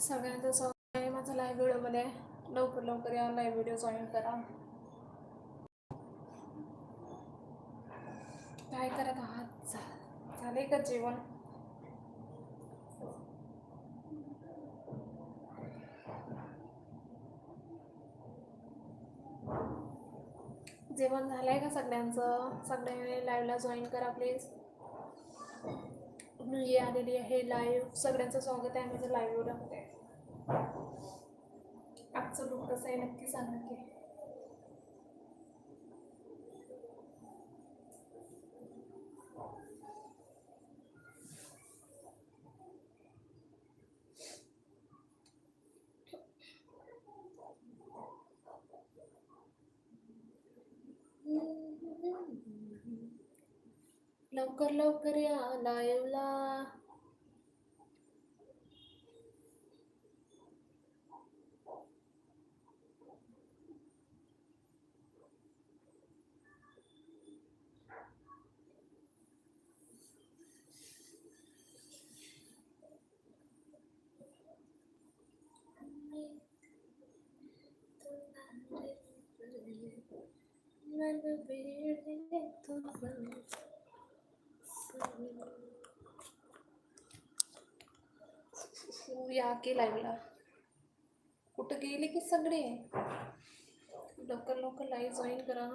सगळ्यांचं स्वागत आहे माझ्या लाईव्ह व्हिडिओमध्ये. लवकर लवकर या लाईव्ह व्हिडिओ जॉईन करा. काय करत आहात? झा- झाले का जेवण? जेवण झालंय का सगळ्यांचं? सगळ्यांनी लाईव्हला जॉईन करा प्लीज मुलगी आलेली आहे लाईव्ह सगळ्यांचं स्वागत आहे माझं लाईव्ह व्हिडिओमध्ये आजचं लुक कसं आहे नक्की सांगा की लवकर लवकर या लाईव्हला मन वेळ तुझा या की लाईव्हला कुठं गेले की सगळे लवकर लवकर लाईव्ह जॉईन करा।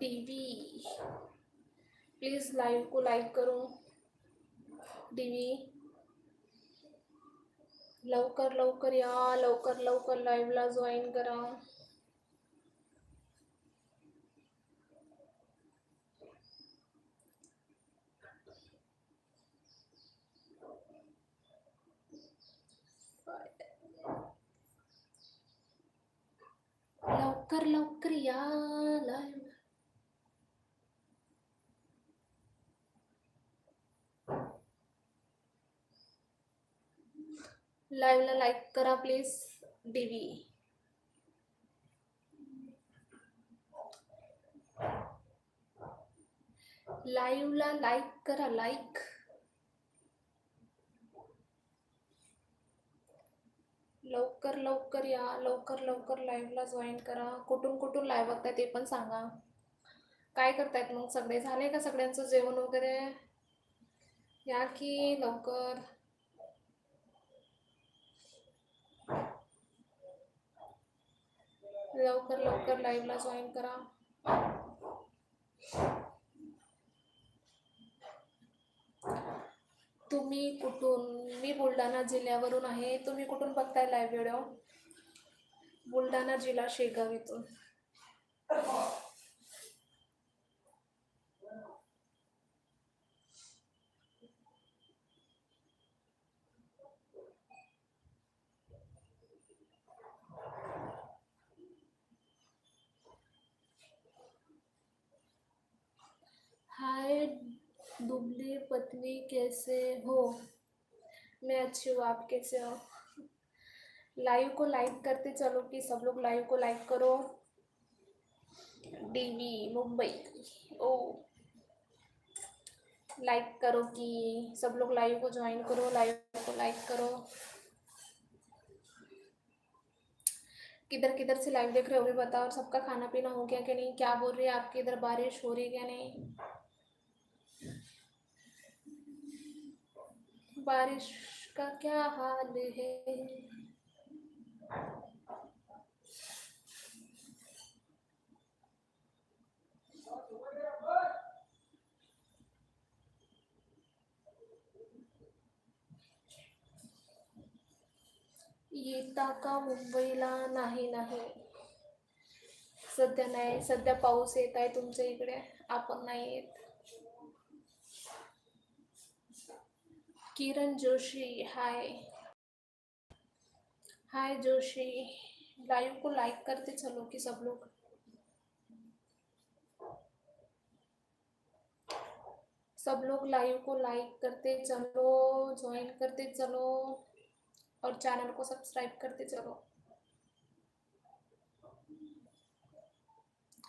डीवी प्लीज़ लाइव को लाइक करो। डीवी लवकर लवकर या लवकर लवकर लाईव्हला जॉईन करा लवकर लवकर या लाईव्ह लाईव्हला लाईक करा प्लीज डीव्ही लाईव्हला लाईक करा लाईक. लवकर लवकर या लवकर लवकर लाईव्हला जॉईन करा. कुठून कुठून लाईव्ह बघताय ते पण सांगा. काय करतायत मग? सगळे झाले का सगळ्यांचं जेवण वगैरे? या की लवकर. लवकर लवकर लाईव्हला जॉईन करा. तुम्ही कुठून मी बुलढाणा जिल्ह्यावरून आहे. तुम्ही कुठून बघताय लाईव्ह व्हिडिओ बुलढाणा जिल्हा शेगाव इथून. हाय दुबली पतली कैसे हो? मैं अच्छी हूँ, आप कैसे हो? लाइव को लाइक करते चलो कि सब लोग लाइव को लाइक करो। डीवी मुंबई, ओ। लाइक करो कि सब लोग लाइव को ज्वाइन करो लाइव को लाइक करो। किधर किधर से लाइव देख रहे हो? भी बताओ, सबका खाना पीना हो गया कि नहीं? क्या बोल रही है आपके? इधर बारिश हो रही है क्या नहीं? बारिश का क्या हाल है? येता का मुंबईला नाही नाही. सध्या नाही, सध्या पाऊस येत आहे तुमच्या इकडे. आपण नाही येत. Kiran Joshi hi hi Joshi. Live को लाइक करते चलो कि सब लोग। सब लोग लाइव को लाइक करते चलो ज्वाइन करते चलो, और चैनल को सब्सक्राइब करते चलो।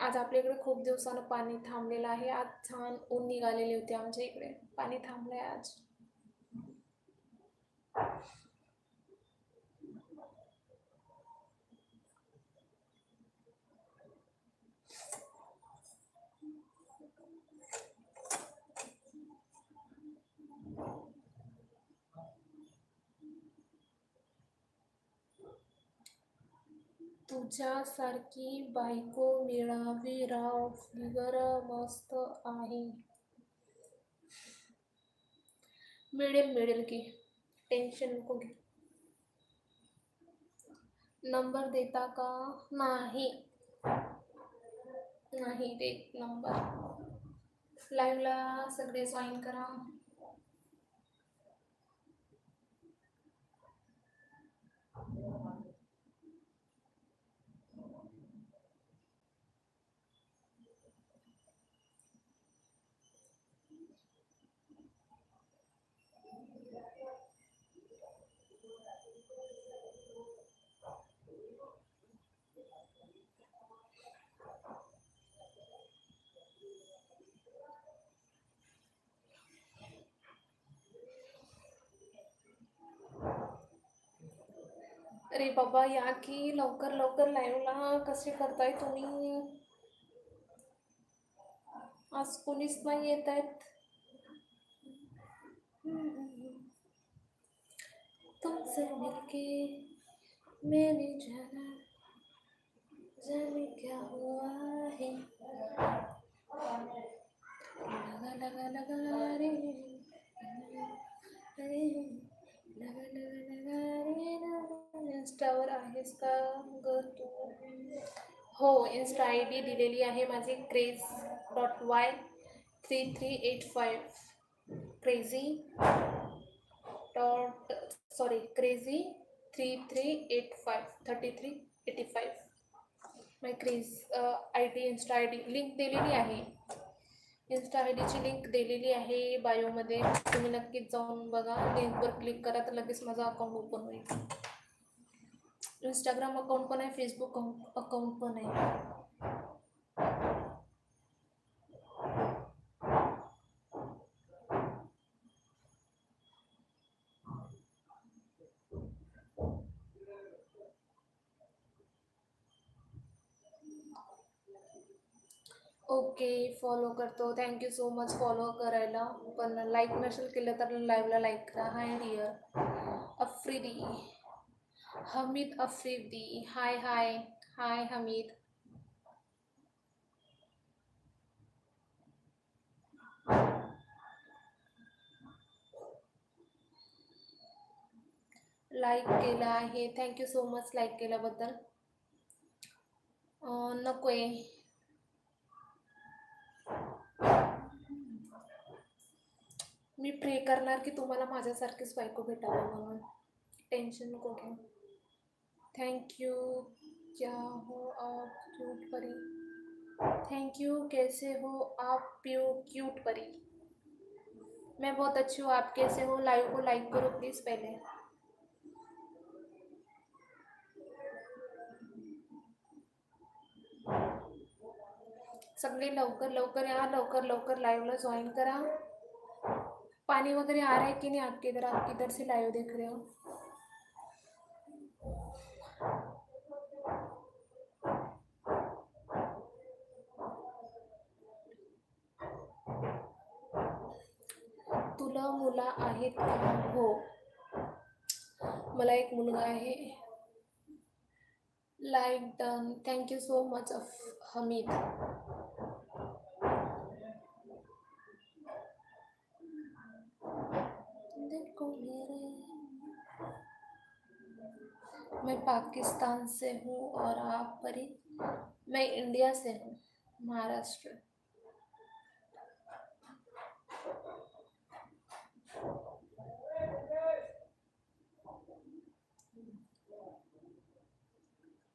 आज इकडे खूप दिवसानं पाणी थांबलेलं आहे. आज छान ऊन निघालेली होती आमच्या इकडे. पाणी थांबलंय आज. तुझ्यासारखी बायको मिळावी राव फिगर मस्त आहे. मिळेल मिळेल की. टेन्शन नको घे नंबर देता का? नाही. नाही देत नंबर लाईव्हला सगळे जॉईन करा. अरे बाबा या की लवकर लवकर लाईव्हला कसे करताय तुम्ही? आज कोणीच नाही येत आहेत. तुमसे मिलके मैंने जाना, जाने क्या हुआ है? लगा लगा लगा रे रे। इंस्टावर आहेस का ग तू? हो इन्स्टा आय डी दिलेली आहे माझी craze dot Y three three eight five. Crazy dot, sorry, crazy three three eight five, thirty three eighty five. My craze I D insta I D, link दिलेली आहे. इन्स्टा आय डीची link दिलेली आहे बायोमध्ये तुम्ही नक्कीच जाऊन बघा. लिंकवर क्लिक करा तर लगेच माझा अकाउंट ओपन होईल. इंस्टाग्राम अकाउंट पण आहे फेसबुक अकाउंट पण आहे. ओके फॉलो करतो. Thank you so much follow करायला. पण लाईक नसेल केलं तर लाईव्हला लाईक करा. Hi dear Afridi. Hamid Afridi. Hi hi hi Hamid. Like केलं आहे. थँक्यू सो मच लाईक केल्याबद्दल. नको आहे मी प्रे करणार की तुम्हाला माझ्यासारखीच बायको भेटावं म्हणून. टेन्शन नको घेऊ. थैंक यू क्या हो आप क्यूट परी? थैंक यू कैसे हो आप प्यू क्यूट परी? मैं बहुत अच्छी हूँ। आप कैसे हो? लाइव को लाइक करो प्लीज़ पहले। सगळे लवकर लवकर या लवकर लवकर लाइवला ज्वाइन करा. पानी वगैरह आ रहा है कि नहीं आपके इधर? आप किधर से लाइव देख रहे हो. तुला मुला आहेत का? हो. मला एक मुलगा आहे. Like done thank you so much of Hamid. मैं पाकिस्तान से हूँ और आप परी, मैं इंडिया से हूँ, Maharashtra.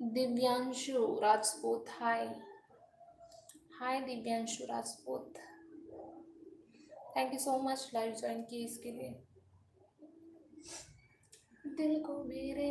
Divyanshu Rajput, hi. Hi Divyanshu Rajput. Thank you so much live join की इसके लिए। दिल को मेरे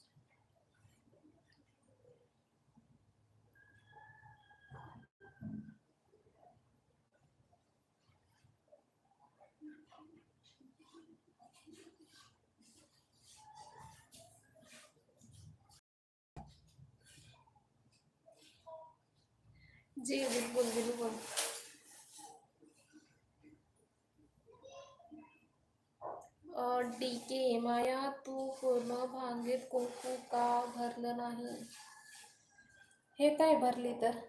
जी, बिल्कुल बिल्कुल। डी के माया तू पूर्ण भांगेत कुंकू का भरलं नाही। हे काय भरली तर?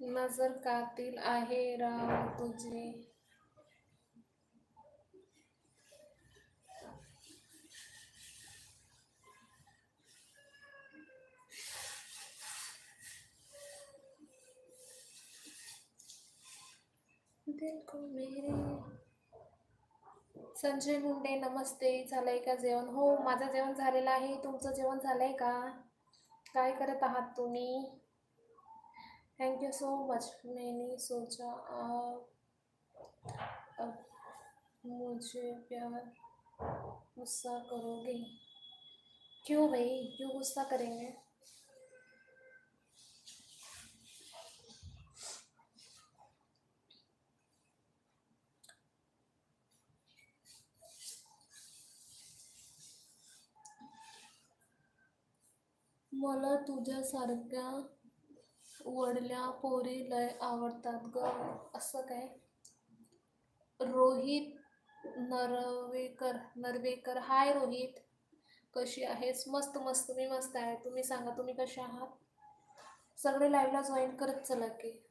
नजर कातील आहे राव तुझे. मेरे. संजय मुंडे नमस्ते. झालंय का जेवण? हो माझं जेवण झालेलं आहे. तुमचं जेवण झालंय का? काय करत आहात तुम्ही? थैंक यू सो मच मैंने सोचा, आप अब मुझे प्यार, गुस्सा करोगे क्यों भाई? क्यों गुस्सा करेंगे? मला तुझ्यासारख्या वडल्या पोरी लय आवडतात ग. असं काय? रोहित नरवेकर नरवेकर. हाय रोहित. कशी आहेस? मस्त मस्त. मी मस्त आहे. तुम्ही सांगा तुम्ही कसे आहात? सगळे लाईव्हला जॉईन करत चला की.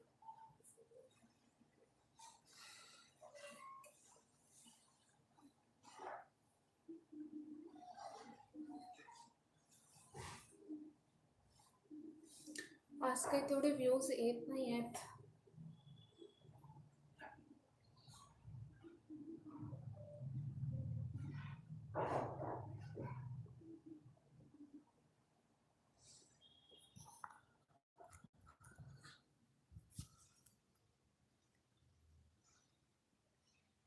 आज काही तेवढे व्ह्यूज येत नाही आहेत.